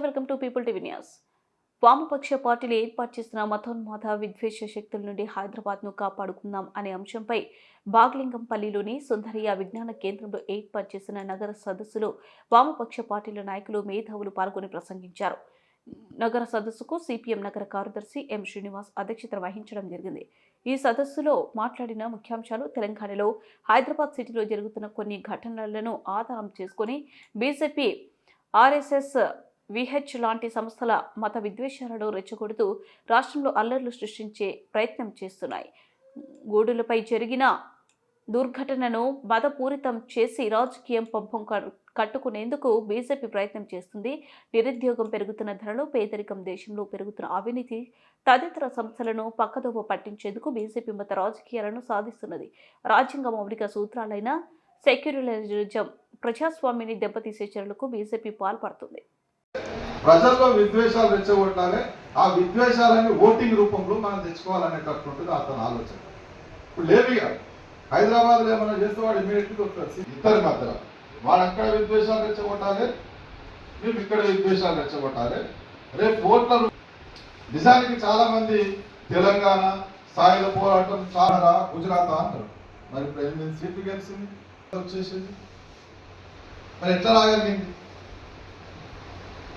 Welcome to people TV news. వామపక్ష పార్టీలు ఏర్పాటు చేసిన మతోన్మాద విద్వేష శక్తుల నుండి హైదరాబాద్ను కాపాడుకుందాం అనే అంశంపై బాగ్లింగంపల్లిలోని సుందరయ్య విజ్ఞాన కేంద్రంలో ఏర్పాటు చేసిన నగర సదస్సులో వామపక్ష పార్టీల నాయకులు మేధావులు పాల్గొని ప్రసంగించారు. నగర సదస్సుకు సిపిఎం నగర కార్యదర్శి ఎం శ్రీనివాస్ అధ్యక్షత వహించడం జరిగింది. ఈ సదస్సులో మాట్లాడిన ముఖ్యాంశాలు తెలంగాణలో హైదరాబాద్ సిటీలో జరుగుతున్న కొన్ని ఘటనలను ఆధారం చేసుకుని బీజేపీ ఆర్ఎస్ఎస్ విహెచ్ లాంటి సంస్థల మత విద్వేషాలను రెచ్చగొడుతూ రాష్ట్రంలో అల్లర్లు సృష్టించే ప్రయత్నం చేస్తున్నాయి. గూడులపై జరిగిన దుర్ఘటనను మతపూరితం చేసి రాజకీయం పంపం క- కట్టుకునేందుకు బీజేపీ ప్రయత్నం చేస్తుంది. నిరుద్యోగం పెరుగుతున్న ధరలు పేదరికం దేశంలో పెరుగుతున్న అవినీతి తదితర సంస్థలను పక్కదోవ పట్టించేందుకు బీజేపీ మత రాజకీయాలను సాధిస్తున్నది. రాజ్యాంగ మౌలిక సూత్రాలైన సెక్యులరిజం ప్రజాస్వామ్యాన్ని దెబ్బతీసే చర్యలకు బీజేపీ పాల్పడుతుంది. ప్రజల్లో విద్వేషాలు రెచ్చగొట్టాలి ఆ విద్వేషాలని ఓటింగ్ రూపంలో మనం తెచ్చుకోవాలనేటటువంటిది అతని ఆలోచన. ఇప్పుడు లేవి కాదు హైదరాబాద్లో ఏమైనా చేస్తే వాడు ఇమీడియట్గా వస్తారు ఇద్దరి మధ్యలో. వాడు అక్కడ విద్వేషాలు రెచ్చగొట్టాలి మేము ఇక్కడ విద్వేషాలు రెచ్చగొట్టాలి. రేపు ఓట్ల నిజానికి చాలా మంది తెలంగాణ స్థాయిలో పోరాటం చాలా గుజరాత్ అంటారు. మరి ఇప్పుడు ఎనిమిది సీట్లు గెలిచింది? వచ్చేసింది. మరి ఎట్లా రాగలిగింది?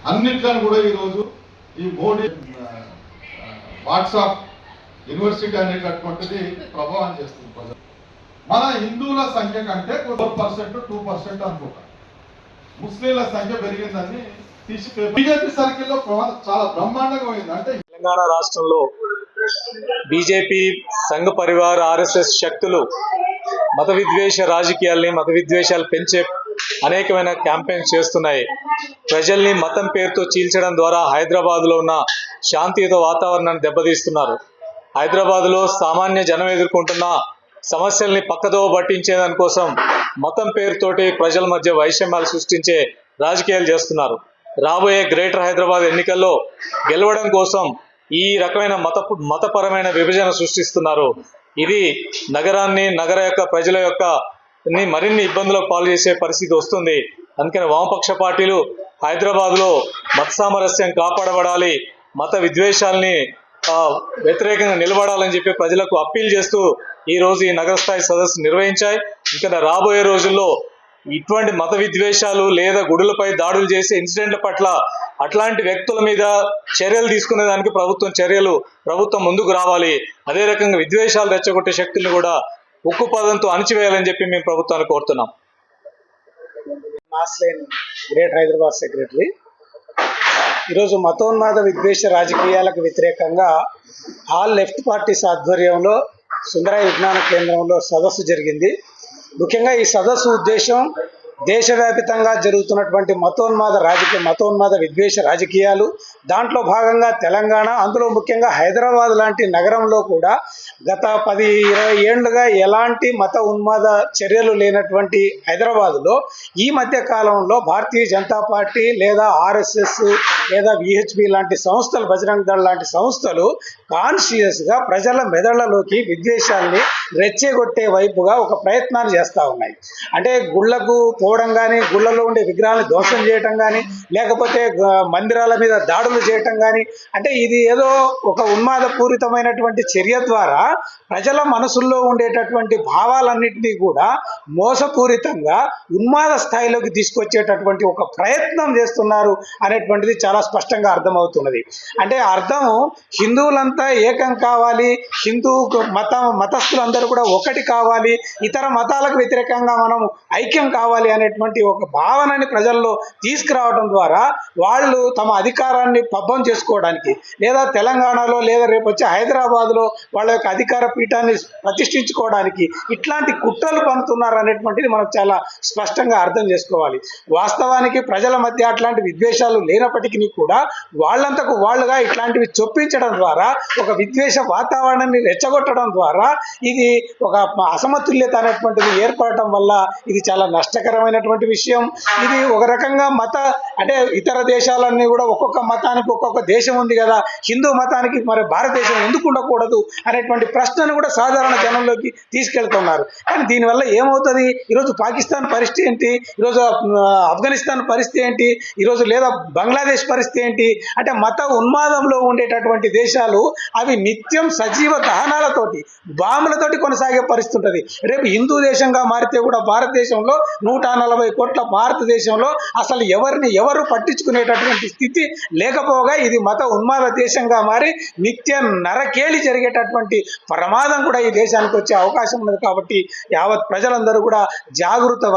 అన్నిట్లను కూడా ఈరోజు ఈ మోడీ వాట్సాప్ యూనివర్సిటీ అనేటటువంటిది ప్రభావం చేస్తుంది ప్రజలు మన హిందువుల సంఖ్య కంటే ఫోర్ పర్సెంట్ టూ పర్సెంట్ అనుకుంటా. ముస్లింల సంఖ్య పెరిగిందని తీసి బీజేపీ సర్కిల్లో చాలా బ్రహ్మాండంగా పోయింది. అంటే తెలంగాణ రాష్ట్రంలో బీజేపీ సంఘ పరివార్ ఆర్ఎస్ఎస్ శక్తులు మత విద్వేష రాజకీయాల్ని మత విద్వేషాలు పెంచే అనేకమైన క్యాంపెయిన్స్ చేస్తున్నాయి. ప్రజల్ని మతం పేరుతో చీల్చడం ద్వారా హైదరాబాద్లో ఉన్న శాంతియుత వాతావరణాన్ని దెబ్బతీస్తున్నారు. హైదరాబాద్లో సామాన్య జనం ఎదుర్కొంటున్న సమస్యల్ని పక్కదోవ పట్టించే దానికోసం మతం పేరుతోటి ప్రజల మధ్య వైషమ్యాలు సృష్టించే రాజకీయాలు చేస్తున్నారు. రాబోయే గ్రేటర్ హైదరాబాద్ ఎన్నికల్లో గెలవడం కోసం ఈ రకమైన మత మతపరమైన విభజన సృష్టిస్తున్నారు. ఇది నగరాన్ని నగర యొక్క ప్రజల యొక్క మరిన్ని ఇబ్బందులకు పాలు చేసే పరిస్థితి వస్తుంది. అందుకని వామపక్ష పార్టీలు హైదరాబాద్లో మత సామరస్యం కాపాడబడాలి మత విద్వేషాల్ని వ్యతిరేకంగా నిలబడాలని చెప్పి ప్రజలకు అప్పీల్ చేస్తూ ఈ రోజు ఈ నగర స్థాయి సదస్సు నిర్వహించాయి. ఇంకా రాబోయే రోజుల్లో ఇటువంటి మత విద్వేషాలు లేదా గుడులపై దాడులు చేసే ఇన్సిడెంట్ల పట్ల అట్లాంటి వ్యక్తుల మీద చర్యలు తీసుకునే దానికి ప్రభుత్వం చర్యలు ప్రభుత్వం ముందుకు రావాలి. అదే రకంగా విద్వేషాలు రెచ్చగొట్టే శక్తుల్ని కూడా ఉక్కు పదంతో అణిచివేయాలని చెప్పి మేము ప్రభుత్వాన్ని కోరుతున్నాం. మాస్లేన్ గ్రేట్ హైదరాబాద్ సెక్రటరీ. ఈరోజు మతోన్మాద విద్వేష రాజకీయాలకు వ్యతిరేకంగా ఆల్ లెఫ్ట్ పార్టీస్ ఆధ్వర్యంలో సుందరాయ విజ్ఞాన కేంద్రంలో సదస్సు జరిగింది. ముఖ్యంగా ఈ సదస్సు ఉద్దేశం దేశవ్యాపితంగా జరుగుతున్నటువంటి మతోన్మాద రాజకీయ మతోన్మాద విద్వేష రాజకీయాలు దాంట్లో భాగంగా తెలంగాణ అందులో ముఖ్యంగా హైదరాబాద్ లాంటి నగరంలో కూడా గత పది ఇరవై ఏళ్ళుగా ఎలాంటి మత ఉన్మాద చర్యలు లేనటువంటి హైదరాబాదులో ఈ మధ్య కాలంలో భారతీయ జనతా పార్టీ లేదా ఆర్ఎస్ఎస్ లేదా విహెచ్పి లాంటి సంస్థలు బజరంగ్ దళ్ లాంటి సంస్థలు కాన్షియస్గా ప్రజల మెదళ్ళలోకి విద్వేషాల్ని రెచ్చగొట్టే వైపుగా ఒక ప్రయత్నాలు చేస్తూ ఉన్నాయి. అంటే గుళ్ళకు పోవడం కానీ గుళ్ళలో ఉండే విగ్రహాలను ధ్వంసం చేయటం కానీ లేకపోతే మందిరాల మీద దాడులు చేయటం కానీ అంటే ఇది ఏదో ఒక ఉన్మాదపూరితమైనటువంటి చర్య ద్వారా ప్రజల మనసుల్లో ఉండేటటువంటి భావాలన్నింటినీ కూడా మోసపూరితంగా ఉన్మాద స్థాయిలోకి తీసుకొచ్చేటటువంటి ఒక ప్రయత్నం చేస్తున్నారు అనేటువంటిది చాలా స్పష్టంగా అర్థమవుతున్నది. అంటే అర్థం హిందువులంతా ఏకం కావాలి హిందూ మత మతస్థులందరూ కూడా ఒకటి కావాలి ఇతర మతాలకు వ్యతిరేకంగా మనం ఐక్యం కావాలి అనేటువంటి ఒక భావనని ప్రజల్లో తీసుకురావడం ద్వారా వాళ్ళు తమ అధికారాన్ని పబ్బం చేసుకోవడానికి లేదా తెలంగాణలో లేదా రేపు వచ్చే హైదరాబాద్లో వాళ్ళ యొక్క అధికార పీఠాన్ని ప్రతిష్ఠించుకోవడానికి ఇట్లాంటి కుట్రలు పన్నుతున్నారు అనేటువంటిది మనం చాలా స్పష్టంగా అర్థం చేసుకోవాలి. వాస్తవానికి ప్రజల మధ్య అట్లాంటి విద్వేషాలు లేనప్పటికీ కూడా వాళ్ళంతకు వాళ్ళుగా ఇట్లాంటివి చొప్పించడం ద్వారా ఒక విద్వేష వాతావరణాన్ని రెచ్చగొట్టడం ద్వారా ఇది ఒక అసమతుల్యత అనేటువంటిది ఏర్పడటం వల్ల ఇది చాలా నష్టకరమైన బాధాకరమైనటువంటి విషయం. ఇది ఒక రకంగా మత అంటే ఇతర దేశాలన్నీ కూడా ఒక్కొక్క మతానికి ఒక్కొక్క దేశం ఉంది కదా. హిందూ మతానికి మరి భారతదేశం ఎందుకు ఉండకూడదు అనేటువంటి ప్రశ్నను కూడా సాధారణ జనంలోకి తీసుకెళ్తున్నారు. కానీ దీనివల్ల ఏమవుతుంది? ఈరోజు పాకిస్తాన్ పరిస్థితి ఏంటి? ఈరోజు ఆఫ్ఘనిస్తాన్ పరిస్థితి ఏంటి? ఈరోజు లేదా బంగ్లాదేశ్ పరిస్థితి ఏంటి? అంటే మత ఉన్మాదంలో ఉండేటటువంటి దేశాలు అవి నిత్యం సజీవ దహనాలతోటి బాంబులతోటి కొనసాగే పరిస్థితి ఉంటుంది. రేపు హిందూ దేశంగా మారితే కూడా భారతదేశంలో నూట నలభై కోట్ల భారతదేశంలో అసలు ఎవరిని ఎవరు పట్టించుకునేటటువంటి స్థితి లేకపోగా ఇది మత ఉన్మాద దేశంగా మారి నిత్య నరకేలి జరిగేటటువంటి ప్రమాదం కూడా ఈ దేశానికి వచ్చే అవకాశం ఉన్నది కాబట్టి యావత్ ప్రజలందరూ కూడా జాగృత